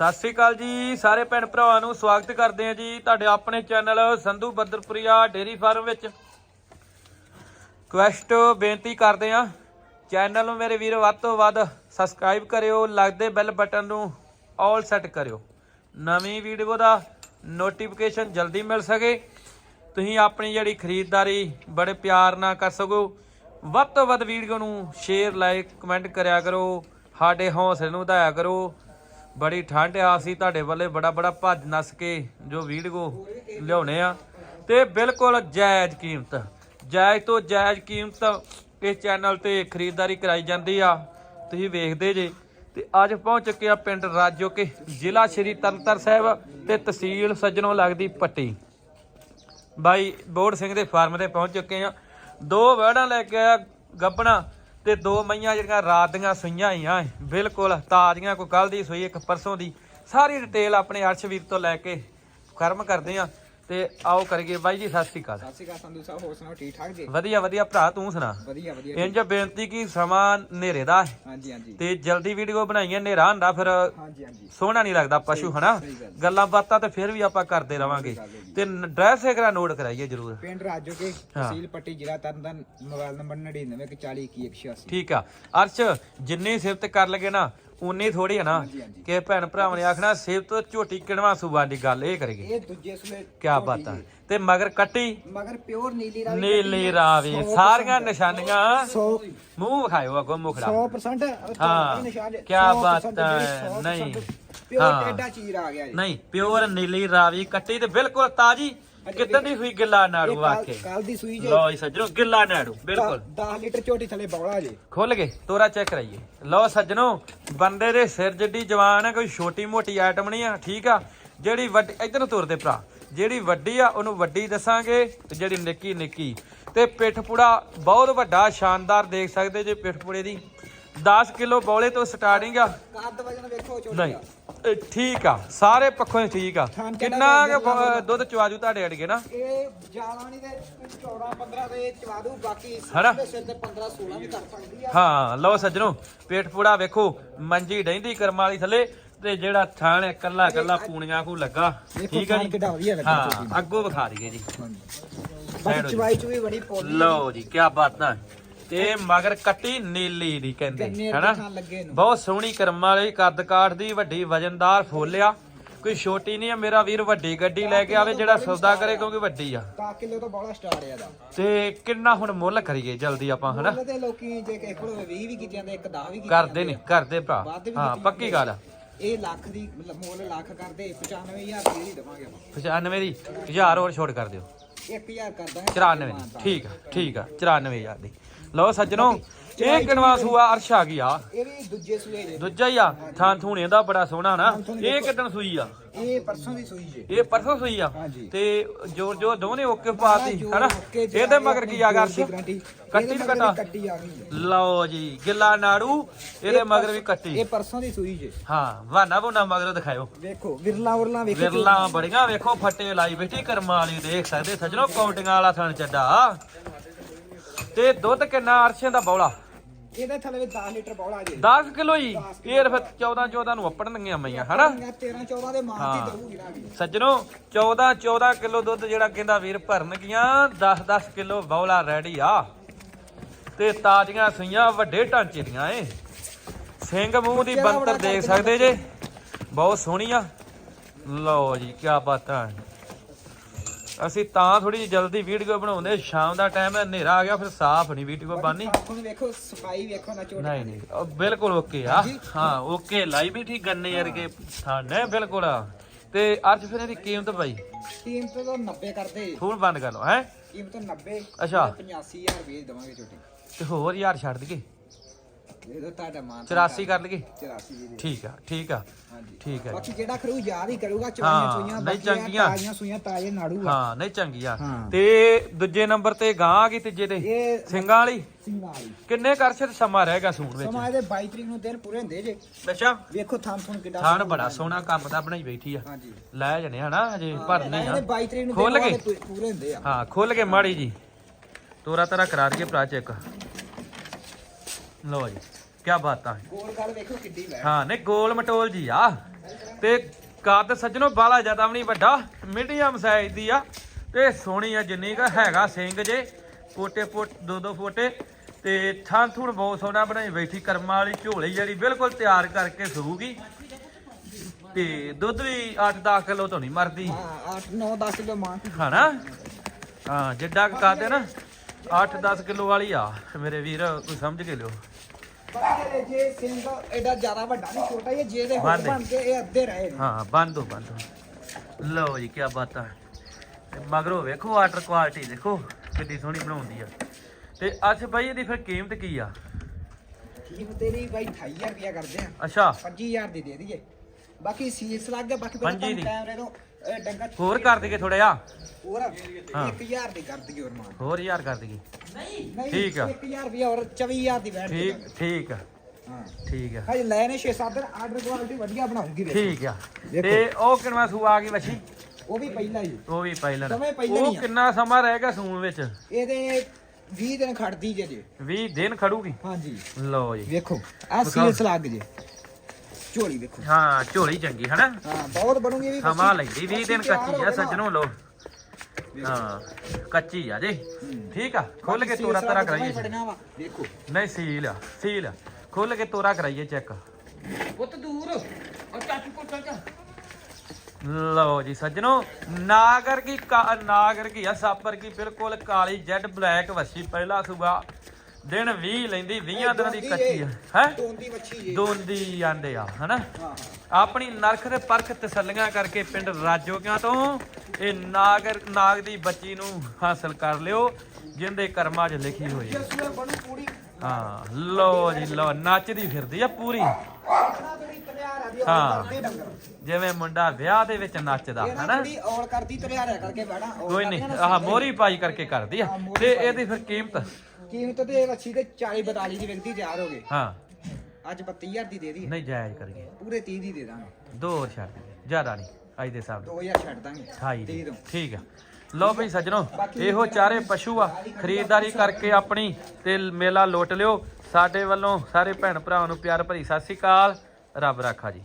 ਸਤਿ ਸ੍ਰੀ ਅਕਾਲ ਜੀ, ਸਾਰੇ ਭੈਣ ਭਰਾਵਾਂ ਨੂੰ ਸਵਾਗਤ ਕਰਦੇ ਹਾਂ ਜੀ ਤੁਹਾਡੇ ਆਪਣੇ channel Sandhu Badarpuria dairy farm ਵਿੱਚ। ਕੁਐਸਟ ਬੇਨਤੀ ਕਰਦੇ ਹਾਂ, ਚੈਨਲ ਨੂੰ ਮੇਰੇ ਵੀਰ, ਵੱਧ ਤੋਂ ਵੱਧ ਸਬਸਕ੍ਰਾਈਬ ਕਰਿਓ, ਲੱਗਦੇ ਬੈਲ ਬਟਨ ਨੂੰ ਆਲ ਸੈੱਟ ਕਰਿਓ। ਨਵੀਂ ਵੀਡੀਓ ਦਾ ਨੋਟੀਫਿਕੇਸ਼ਨ ਜਲਦੀ ਮਿਲ ਸਕੇ। ਤੁਸੀਂ ਆਪਣੀ ਜਿਹੜੀ ਖਰੀਦਦਾਰੀ ਬੜੇ ਪਿਆਰ ਨਾਲ ਕਰ ਸਕੋ। ਵੱਧ ਤੋਂ ਵੱਧ ਵੀਡੀਓ ਨੂੰ ਸ਼ੇਅਰ ਲਾਈਕ ਕਮੈਂਟ ਕਰਿਆ ਕਰੋ। ਸਾਡੇ ਹੌਸਲੇ ਨੂੰ ਵਧਾਇਆ ਕਰੋ। ਬੜੀ ਠੰਡ ਆ ਸੀ ਤੁਹਾਡੇ ਵੱਲੇ ਬੜਾ ਬੜਾ ਭੱਜ ਨੱਸ ਕੇ ਜੋ ਵੀਡੀਓ ਲਿਆਉਣੇ ਆ। ਤੇ ਬਿਲਕੁਲ ਜਾਇਜ਼ ਕੀਮਤ, ਜਾਇਜ਼ ਤੋਂ ਜਾਇਜ਼ ਕੀਮਤ ਇਸ ਚੈਨਲ ਤੇ ਖਰੀਦਦਾਰੀ ਕਰਾਈ ਜਾਂਦੀ ਆ। ਤੁਸੀਂ ਵੇਖਦੇ ਜੇ, ਤੇ ਅੱਜ ਪਹੁੰਚ ਚੁੱਕੇ ਆ ਪਿੰਡ ਰਾਜੋਕੇ, ਜ਼ਿਲ੍ਹਾ ਸ਼੍ਰੀ ਤਰਨਤਾਰਨ ਸਾਹਿਬ ਤੇ ਤਹਿਸੀਲ ਸੱਜਣੋਂ ਲੱਗਦੀ ਪੱਟੀ। ਬਾਈ ਬੋੜ ਸਿੰਘ ਦੇ ਫਾਰਮ ਤੇ ਪਹੁੰਚ ਚੁੱਕੇ ਆ। ਦੋ ਵੜਾਂ ਲੈ ਕੇ ਆਇਆ ਗੱਬਣਾ ਤੇ ਦੋ ਮਈਆਂ ਜਿਹੜੀਆਂ ਰਾਤ ਦੀਆਂ ਸੂਈਆਂ ਆਈਆਂ ਬਿਲਕੁਲ ਤਾਜ਼ੀਆਂ, ਕੋਈ ਕੱਲ ਦੀ ਸੂਈ, ਇੱਕ ਪਰਸੋਂ ਦੀ। ਸਾਰੀ ਡਿਟੇਲ ਆਪਣੇ ਅਰਸ਼ਵੀਰ ਤੋਂ ਲੈ ਕੇ ਕਰਮ ਕਰਦੇ ਆ। ਤੇ ਆਓ ਕਰੀਏ ਬਾਈ ਜੀ ਸਤਿ ਸ਼੍ਰੀ ਅਕਾਲ। ਸਤਿ ਸ਼੍ਰੀ ਅਕਾਲ ਸੰਧੂ ਸਾਹਿਬ ਹੋਰ ਸੁਣਾਓ ਠੀਕ ਠਾਕ ਜੀ? ਵਧੀਆ ਵਧੀਆ ਭਰਾ ਤੂੰ ਸੁਣਾ? ਵਧੀਆ ਵਧੀਆ ਇੰਜ ਬੇਨਤੀ ਕੀ ਸਮਾਂ ਹਨੇਰੇ ਦਾ ਹੈ ਹਾਂਜੀ ਹਾਂਜੀ। ਤੇ ਜਲਦੀ ਵੀਡੀਓ ਬਣਾਈਏ ਹਨੇਰਾ ਹੁੰਦਾ ਫਿਰ ਹਾਂਜੀ ਹਾਂਜੀ। ਸੋਹਣਾ ਨਹੀਂ ਲੱਗਦਾ ਪਸ਼ੂ ਹਨਾ? ਸਹੀ ਗੱਲ। ਗੱਲਾਂ ਬਾਤਾਂ ਤੇ ਫਿਰ ਵੀ ਆਪਾਂ ਕਰਦੇ ਰਵਾਂਗੇ। ਤੇ ਡਰੈਸ ਇੱਕ ਨੋਟ ਕਰਾਈਏ ਜਰੂਰ। ਪਿੰਡ ਰਾਜੋ ਕੇ ਤਹਿਸੀਲ ਪੱਟੀ ਜ਼ਿਲ੍ਹਾ ਤਰਨਤਾਰਨ ਮੋਬਾਈਲ ਨੰਬਰ 99402181 ਠੀਕ ਆ। ਅਰਸ਼ ਜਿੰਨੀ ਸਿਫਤ ਕਰ ਲਗੇ ਨਾ ਉਨੀ ਥੋੜੀ ਹੈ ਨਾ ਹਾਂਜੀ, ਹਾਂਜੀ। ਕਿ ਭੈਣ ਭਰਾਵਾਂ ਨੇ ਆਖਣਾ ਸਿਫਤ ਝੋਟੀ ਕਿਣਵਾ ਸੂਬਾ ਦੀ ਗੱਲ ਇਹ ਕਰੇਗੀ ਇਹ ਦੂਜੇ ਸੂਏ ਕੀ ਬਾਤ ਆ। ਤੇ ਮਗਰ ਕੱਟੀ। ਮਗਰ ਪਿਓਰ ਨੀਲੀ ਰਾਵੀ ਨੀਲੀ ਰਾਵੀ ਸਾਰੀਆਂ ਨਿਸ਼ਾਨੀਆਂ। 100 ਮੂੰਹ ਵਿਖਾਇਓ ਅੱਗੋਂ ਮੁਖੜਾ। 100% ਹਾਂ। ਕਿਆ ਬਾਤ ਹੈ, ਨਹੀਂ। ਪਿਓਰ ਹਾਂ। ਟੇਡਾ ਚੀਰ ਆ ਗਿਆ ਜੀ। ਨਹੀਂ ਪਿਓਰ ਨੀਲੀ ਰਾਵੀ ਕੱਟੀ ਤੇ ਬਿਲਕੁਲ ਤਾਜੀ। ਕਿੱਦਾਂ ਦੀ ਹੋਈ ਗਿੱਲਾ ਨਾੜੂ ਆਖੇ? ਕੱਲ ਦੀ ਸੂਈ ਜੇ ਲੋ ਜੀ ਸੱਜਣੋ ਗਿੱਲਾ ਨਾੜੂ ਬਿਲਕੁਲ। 10 ਲੀਟਰ ਝੋਟੀ ਥਲੇ ਬੌਲਾ ਜੇ। ਖੁੱਲ ਗਏ ਤੋਰਾ ਚੈੱਕ ਕਰਾਈਏ। ਲਓ ਸੱਜਣੋ ਬੰਦੇ ਦੇ ਸਿਰ ਜਿੱਡੀ ਜਵਾਨ ਹੈ ਕੋਈ ਛੋਟੀ ਮੋਟੀ ਆਈਟਮ ਨਹੀਂ ਆ ਠੀਕ ਆ? ਜਿਹੜੀ ਵੱਡੀ ਇਧਰ ਤੁਰਦੇ ਭਰਾ। ਜਿਹੜੀ ਵੱਡੀ ਆ ਉਹਨੂੰ ਵੱਡੀ ਦੱਸਾਂਗੇ ਤੇ ਜਿਹੜੀ ਨਿੱਕੀ ਨਿੱਕੀ। ਤੇ ਪਿੱਠ ਪੁੜਾ ਬਹੁਤ ਵੱਡਾ ਸ਼ਾਨਦਾਰ ਦੇਖ ਸਕਦੇ ਜੇ ਪਿੱਠ ਪੁੜੇ ਦੀ। 10 ਕਿਲੋ ਬੌਲੇ ਤੋਂ ਸਟਾਰਟਿੰਗ ਆ। ਕੱਦ ਵਜਨ ਵੇਖੋ ਝੋਟੀ ਨਹੀਂ ਇਹ ਠੀਕ ਆ ਸਾਰੇ ਪੱਖੋਂ ਹੀ ਠੀਕ ਆ। ਕਿੰਨਾ ਕੁ ਬ- ਦੁੱਧ ਚਵਾਜੂ ਤੁਹਾਡੇ ਅੜਗੇ ਨਾ। ਇਹ ਜ਼ਿਆਦਾ ਨਹੀਂ ਤੇ 14 15 ਦੇ ਚਵਾ ਦੂ ਬਾਕੀ ਹਨਾ? ਦੇ ਸਿਰ ਤੇ 15 16 ਵੀ ਕਰ ਸਕਦੀ ਆ। ਹਾਂ ਲਓ ਸੱਜਣੋ ਪੇਟ ਪੂੜਾ ਵੇਖੋ ਮੰਜੀ ਡੈਂਦੀ ਕਰਮ ਵਾਲੀ ਥੱਲੇ ਤੇ ਜਿਹੜਾ ਥਾਣ ਹੈ ਕੱਲਾ ਕੱਲਾ ਪੂਣੀਆਂ ਕੋ ਲੱਗਾ। ਠੀਕ ਹੈ ਥਾਣ ਜੀ? ਕਿੱਡਾ ਵਧੀਆ ਲੱਗਾ ਹਾਂ। ਅੱਗੋਂ ਵਿਖਾ ਦਈਏ ਜੀ। ਬਾਕੀ ਚਵਾਈ ਚੁਈ ਬੜੀ ਪੋਲੀ ਲਓ ਜੀ ਕੀ ਬਾਤਾਂ ਤੇ ਮਗਰ ਕੱਟੀ ਨੀਲੀ ਦੀ ਕਹਿੰਦੇ ਹੈਨਾ? ਬਹੁਤ ਸੋਹਣੀ ਕਰਮ ਵਾਲੀ ਕੱਦ ਕਾਠ ਦੀ ਵੱਡੀ ਵਜਨਦਾਰ ਫੋਲਿਆ। ਕੋਈ ਛੋਟੀ ਨਹੀਂ ਆ ਮੇਰਾ ਵੀਰ ਵੱਡੀ ਗੱਡੀ ਲੈ ਕੇ ਆਵੇ ਜਿਹੜਾ ਸੌਦਾ ਕਰੇ ਕਿਉਂਕਿ ਵੱਡੀ ਆ। 10 ਕਿਲੋ ਤੋਂ ਬੜਾ ਸਟਾਰ ਆ ਦਾ ਤੇ ਕਿੰਨਾ ਹੁਣ ਮੁੱਲ ਕਰੀਏ ਜਲਦੀ ਆਪਾਂ ਹਨਾ? ਤੇ ਲੋਕੀ ਜੇ ਕਿਸੇ ਕੋਲ 20 ਵੀ ਕੀਤੀ ਜਾਂਦੇ ਇੱਕ 10 ਵੀ ਕਰਦੇ ਨੇ ਕਰਦੇ ਭਰਾ। ਹਾਂ ਪੱਕੀ ਗੱਲ ਆ। ਇਹ ਲੱਖ ਦੀ ਮੁੱਲ ਲੱਖ ਕਰਦੇ 95000 ਰੁਪਏ ਦੀ ਦਵਾਂਗੇ ਆਪਾਂ। 95 ਦੀ 1000 ਹੋਰ ਛੋਟ ਕਰ ਦਿਓ। 1000 ਕਰ ਦਾਂਗੇ 94 ਦੀ ਠੀਕ ਆ ਠੀਕ ਆ 94000 ਦੀ। ਲਓ ਸੱਜਣੋ ਇਹ ਕਿਣਵਾ ਸੂਆ ਅਰਸ਼ ਆ ਗਈ ਆ। ਇਹ ਵੀ ਦੂਜੇ ਸੂਏ ਜੇ ਦੂਜਾ ਹੀ ਆ ਥਾਂ ਥੂਣੇ ਦਾ ਬੜਾ ਸੋਹਣਾ ਨਾ। ਇਹ ਕਿੱਦਣ ਸੂਈ ਆ? ਇਹ ਪਰਸੋਂ ਦੀ ਸੂਈ ਜੇ। ਇਹ ਪਰਸੋਂ ਸੂਈ ਆ। ਤੇ ਜੋਰ ਜੋਰ ਦੋਨੇ ਓਕੇ ਪਾਤੀ ਹਨਾ? ਇਹਦੇ ਮਗਰ ਕੀ ਆ ਗਾਰੰਟੀ। ਕੱਟੀ ਨੂੰ ਕਟਾ। ਲਓ ਜੀ ਗਿੱਲਾ ਨਾੜੂ ਇਹਦੇ ਮਗਰ ਵੀ ਕੱਟੀ। ਇਹ ਪਰਸੋਂ ਦੀ ਸੂਈ ਜੇ। ਹਾਂ ਵਾਨਾ ਬੁਨਾ ਮਗਰ ਦਿਖਾਇਓ। ਵੇਖੋ ਵਿਰਲਾ ਉਰਲਾ ਵੇਖੋ ਵਿਰਲਾ ਬੜੀਆਂ ਵੇਖੋ ਫੱਟੇ ਲਾਈ ਬੈਠੀ ਕਰਮਾਂ ਵਾਲੀ ਦੇਖ ਸਕਦੇ। ਸੱਜਣੋ ਕੌਂਟੀਆਂ ਵਾਲਾ ਥਣ ਚੱਡਾ। ਤੇ ਦੁੱਧ ਕਿੰਨਾ ਅਰਸ਼ਾਂ ਦਾ ਬੌਲਾ? ਇਹਦੇ ਥੱਲੇ ਵੀ 10 ਲੀਟਰ ਬੌਲਾ ਜੇ। 10 ਕਿਲੋ ਹੀ? ਇਹ ਫਿਰ 14 14 ਨੂੰ ਅੱਪੜਨਗੀਆਂ ਮਈਆਂ ਹਨਾ? 13 14 ਦੇ ਮਾਂ ਦੀ ਦਊਗੀ ਨਾ ਵੀ। ਸੱਜਣੋ 14 14 ਕਿਲੋ ਦੁੱਧ ਜਿਹੜਾ ਕਹਿੰਦਾ ਵੀਰ ਭਰਨਗੀਆਂ 10 10 ਕਿਲੋ ਬੌਲਾ ਰੈਡੀ ਆ। ਤੇ ਤਾਜ਼ੀਆਂ ਸੂਈਆਂ ਵੱਡੇ ਢਾਂਚੇ ਦੀਆਂ ਏ। ਸਿੰਘ ਮੂੰਹ ਦੀ ਬੰਤਰ ਦੇਖ ਸਕਦੇ ਜੇ? ਬਹੁਤ ਸੋਹਣੀ ਆ ਲਓ ਜੀ ਕੀ ਬਾਤਾਂ ਅਸੀਂ ਤਾਂ ਥੋੜੀ ਜਿਹੀ ਜਲਦੀ ਵੀਡੀਓ ਬਣਾਉਂਦੇ ਸ਼ਾਮ ਦਾ ਟਾਈਮ ਹੈ ਹਨੇਰਾ ਆ ਗਿਆ ਫਿਰ ਸਾਫ਼ ਨਹੀਂ ਵੀਡੀਓ ਬਾਨੀ ਆਖੋ ਨੂੰ ਵੇਖੋ ਸਫ਼ਾਈ ਵੇਖੋ ਨਾ ਝੋਟੀ ਨਹੀਂ ਨਹੀਂ ਉਹ ਬਿਲਕੁਲ ਓਕੇ ਆ। ਹਾਂ ਓਕੇ ਲਾਈ ਵੀ ਠੀਕ ਗੰਨੇ ਵਰਗੇ ਥਾਣੇ ਬਿਲਕੁਲ ਤੇ ਅੱਜ ਫਿਰ ਇਹਦੀ ਕੀਮਤ ਭਾਈ ਕੀਮਤ ਤਾਂ 90 ਕਰਦੇ। ਫੋਨ ਬੰਦ ਕਰ ਲਓ ਹੈ? ਕੀਮਤ 90 ਅੱਛਾ। 85000 ਰੁਪਏ ਦਵਾਂਗੇ ਝੋਟੀ। ਤੇ ਹੋਰ ਯਾਰ ਛੱਡ ਦਈਏ। ਦੇ ਦੋ ਤੁਹਾਡਾ ਮਾਨ 84 ਕਰ ਲਈਏ 84 ਜੀ। ਦੇ ਠੀਕ ਆ ਠੀਕ ਆ ਹਾਂਜੀ। ਠੀਕ ਆ ਬਾਕੀ ਜਿਹੜਾ ਖਰੂ ਯਾਦ ਹੀ ਕਰੂਗਾ ਹਾਂ, ਚਵਾਈਆਂ ਚੁਈਆਂ ਨਹੀਂ ਚੰਗੀਆਂ। ਤਾਜ਼ੀਆਂ ਸੂਈਆਂ ਤਾਜ਼ੇ ਨਾੜੂ ਹਾਂ ਨਹੀਂ ਚੰਗੀ ਆ ਹਾਂ। ਤੇ ਦੂਜੇ ਨੰਬਰ ਤੇ ਗਾਂ ਆ ਗਈ ਤੀਜੇ ਤੇ? ਸਿੰਘਾਂ ਵਾਲੀ? ਕਿੰਨੇ ਕਰਸ਼ੇ ਤੇ ਸਮਾਂ ਰਹੇਗਾ ਸੂਣ ਵਿੱਚ? ਸਮਾਂ ਇਹਦੇ 22 ਤਰੀਕ ਨੂੰ ਦਿਨ ਪੂਰੇ ਹੁੰਦੇ ਜੇ। ਅੱਛਾ। ਵੇਖੋ ਥਾਂ ਥੁਣ ਕਿੱਡਾ ਥਾਣ ਬੜਾ ਸੋਹਣਾ ਕੰਮ ਦਾ ਬਣਾਈ ਬੈਠੀ ਆ। ਹਾਂਜੀ। ਲੈ ਜਣੇ ਹਨਾ ਅਜੇ ਭਰਨੇ ਆ। ਇਹਦੇ 22 ਤਰੀਕ ਨੂੰ ਖੁੱਲ ਪੂ- ਪੂਰੇ ਹੁੰਦੇ ਆ। ਹਾਂ ਖੁੱਲ ਕੇ ਮਾੜੀ ਜੀ। ਤੋਰਾ ਤਰਾ ਕਰਾ ਦਈਏ ਭਰਾ ਚੈੱਕ। ਲਓ ਜੀ ਕੀ ਬਾਤਾਂ ਗੋਲ ਗੱਲ ਵੇਖੋ ਕਿੱਡੀ ਵੈ ਹਾਂ ਨਹੀਂ ਗੋਲ ਮਟੋਲ ਜੀ ਆ। ਤੇ ਕੱਦ ਸੱਜਣੋ ਬਾਲਾ ਜ਼ਿਆਦਾ ਵੀ ਨਹੀਂ ਵੱਡਾ ਮੀਡੀਅਮ ਸਾਈਜ਼ ਦੀ ਆ। ਤੇ ਸੋਹਣੀ ਆ ਜਿੰਨੀ ਕਾ ਹੈਗਾ ਸਿੰਘ ਜੇ ਪੋਟੇ ਪੋਟ ਦੋ ਦੋ ਫੋਟੇ ਤੇ ਥਾਂ ਥੁਣ ਬਹੁਤ ਸੋਹਣਾ ਬਣਾਈ ਬੈਠੀ ਕਰਮਾਂ ਵਾਲੀ ਝੋਲੀ ਜਿਹੜੀ ਬਿਲਕੁਲ ਤਿਆਰ ਕਰਕੇ ਸੂਗੀ। ਤੇ ਦੁੱਧ ਵੀ 8-10 ਕਿਲੋ ਤੋਂ ਨਹੀਂ ਮਰਦੀ। ਹਾਂ 8 9 10 ਕਿਲੋ ਮਾਂ। ਹਨਾ? ਹਾਂ ਜਿੱਡਾ ਕੱਦ ਨਾ 8-10 ਕਿਲੋ ਵਾਲੀ ਆ। ਮੇਰੇ ਵੀਰ ਤੂੰ ਸਮਝ ਕੇ ਲਿਓ। ਬਾਕੀ ਜੇ ਸਿੰਘ ਐਡਾ ਜ਼ਿਆਦਾ ਵੱਡਾ ਨਹੀਂ ਛੋਟਾ ਹੀ ਹੈ, ਜੇ ਦੇ ਹੋਰ ਬੰਦ ਹੈ। ਬਣ ਕੇ ਇਹ ਅੱਧੇ ਰਹੇ ਨੇ। ਹਾਂ ਬੰਦ ਹੋ ਬੰਦ ਹੋ। ਲਓ ਜੀ ਕੀ ਬਾਤਾਂ ਤੇ ਮਗਰੋਂ ਵੇਖੋ ਵਾਟਰ ਕੁਆਲਿਟੀ ਦੇਖੋ ਕਿੱਡੀ ਸੋਹਣੀ ਬਣਾਉਂਦੀ ਆ। ਤੇ ਅੱਜ ਬਾਈ ਇਹਦੀ ਫਿਰ ਕੀਮਤ ਕੀ ਆ? ਕੀਮਤ ਤੇਰੀ ਬਾਈ 28000 ਰੁਪਇਆ ਕਰਦੇ ਆ। ਅੱਛਾ। 25000 ਦੀ ਦੇ ਦਈਏ। ਬਾਕੀ ਸੀਸ ਲੱਗ ਗਿਆ ਬਾਕੀ ਪੰਜੀ ਦੀ। ਕੈਮਰੇ ਤੋਂ ਇਹ ਡੰਗਾ ਹੋਰ ਕਰ ਦਈਏ ਥੋੜਾ ਜਿਹਾ। ਹੋਰ ਹਾਂ। 1000 ਦੀ ਕਰ ਦਈਏ ਹੋਰ ਮਾਨ ਹੋਰ ਯਾਰ ਕਰ ਦਈਏ। ਨਹੀਂ। ਠੀਕ ਆ। 1000 ਰੁਪਇਆ ਹੋਰ 24000 ਦੀ ਬੈਠ ਠੀਕ ਠੀਕ ਆ। ਹਾਂ। ਠੀਕ ਆ। ਹਜੇ ਲੈ ਨੇ 6-7 ਦਿਨ ਆਰਡਰ ਕੁਆਲਿਟੀ ਵਧੀਆ ਬਣਾਉਂਗੀ ਵੇ ਠੀਕ ਆ। ਦੇਖੋ। ਤੇ ਉਹ ਕਿੰਨਾ ਸੂ ਆ ਗਈ ਵੱਛੀ? ਉਹ ਵੀ ਪਹਿਲਾਂ ਹੀ। ਉਹ ਵੀ ਪਹਿਲਾਂ ਦੋਵੇਂ ਪਹਿਲਾਂ ਹੀ ਉਹ ਆ। ਕਿੰਨਾ ਸਮਾਂ ਰਹੇਗਾ ਸੂਣ ਵਿੱਚ? ਇਹਦੇ 20 ਦਿਨ ਖੜਦੀ ਜੇ ਜੇ। 20 ਦਿਨ ਖੜੂਗੀ? ਹਾਂਜੀ। ਲਓ ਜੀ। ਵੇਖੋ ਆ ਸੀਸ ਲੱਗ ਜੇ। ਝੋਲੀ ਵੇਖੋ। ਹਾਂ ਝੋਲੀ ਚੰਗੀ ਹਨਾ? ਹਾਂ ਬਹੁਤ ਬਣੂਗੀ ਇਹ ਵੀ ਸਮਾਂ। ਲੈਂਦੀ 20 ਦਿਨ ਕੱਚੀ ਆ। ਸੱਜਣੋ ਲੋ ਹਾਂ ਕੱਚੀ ਆ ਜੀ। ਠੀਕ ਆ ਖੁੱਲ ਕੇ ਤੋਰਾ ਤਰਾ ਕਰਾਈਏ। ਫੜਨਾ ਵਾ। ਵੇਖੋ ਨਹੀਂ ਸੀਲ ਆ ਸੀਲ ਆ। ਖੁੱਲ ਕੇ ਤੋਰਾ ਕਰਾਈਏ ਚੈੱਕ। ਪੁੱਤ ਦੂਰ। ਉਹ ਚਾਚੂ ਕੋਲ ਚੱਲ ਜਾ। ਲਓ ਜੀ ਸੱਜਣੋ ਨਾਗਰ ਕੀ ਨਾਗਰ ਕੀ ਆ ਸਾਪਰ ਕੀ ਬਿਲਕੁਲ ਕਾਲੀ ਜੈਡ ਬਲੈਕ ਵੱਛੀ ਪਹਿਲਾ ਸੂਬਾ। ਦਿਨ 20 ਲੈਂਦੀ 20 ਦਿਨਾਂ ਦੀ ਕੱਚੀ ਆ। ਹੈ? ਦੋਂਦੀ ਵੱਛੀ ਜੇ ਦੋਂਦੀ ਆਂਦੇ ਆ ਹਨਾ? ਆਪਣੀ ਨਰਖ ਤੇ ਪਰਖ ਤਸੱਲੀਆਂ ਕਰਕੇ ਪਿੰਡ ਰਾਜੋਕਿਆਂ ਤੋਂ ਇਹ ਨਾਗਰ ਨਾਗ ਦੀ ਬੱਚੀ ਨੂੰ ਹਾਸਲ ਕਰ ਲਿਓ ਜਿੰਦੇ ਕਰਮਾਂ 'ਚ ਲਿਖੀ ਹੋਈ ਹੈ। ਲਓ ਜੀ ਲਓ ਨੱਚਦੀ ਫਿਰਦੀ ਆ ਪੂਰੀ। ਹਾਂ। ਜਿਵੇਂ ਮੁੰਡਾ ਵਿਆਹ ਦੇ ਵਿੱਚ ਨੱਚਦਾ ਹਨਾ? ਔਲ ਕਰਦੀ ਕਰਕੇ ਕੋਈ ਨਹੀਂ ਆਹ ਮੋਰੀ ਪਾਈ ਕਰਕੇ ਕਰਦੀ ਆ। ਤੇ ਇਹਦੀ ਫਿਰ ਕੀਮਤ? ਕੀਮਤ ਤੇ ਵੱਛੀ ਤੇ 40 42 ਦੀ ਵਿਕਦੀ ਤਿਆਰ ਹੋ ਗਏ ਹਾਂ। ਅੱਜ 32000 ਦੀ ਦੇ ਦੀ। ਨਹੀਂ ਜਾਇਜ਼ ਕਰੀਏ। ਪੂਰੇ 30 ਦੀ ਦੇ ਦਾਂਗੇ। ਦੋ ਹੋਰ ਛੱਡ ਜ਼ਿਆਦਾ ਨਹੀਂ। ਅੱਜ ਦੇ ਹਿਸਾਬ ਨਾਲ। 2000 ਛੱਡ ਦਾਂਗੇ। 28 ਦੇ ਠੀਕ ਆ। ਲਓ ਭਈ ਸੱਜਣੋ ਇਹੋ ਚਾਰੇ ਪਸ਼ੂ ਆ। ਖਰੀਦਦਾਰੀ ਕਰਕੇ ਆਪਣੀ ਤੇ ਮੇਲਾ ਲੁੱਟ ਲਿਓ। ਸਾਡੇ ਵੱਲੋਂ ਸਾਰੇ ਭੈਣ ਭਰਾਵਾਂ ਨੂੰ ਪਿਆਰ ਭਰੀ ਸਤਿ ਸ੍ਰੀ ਅਕਾਲ। ਰੱਬ ਰਾਖਾ ਜੀ।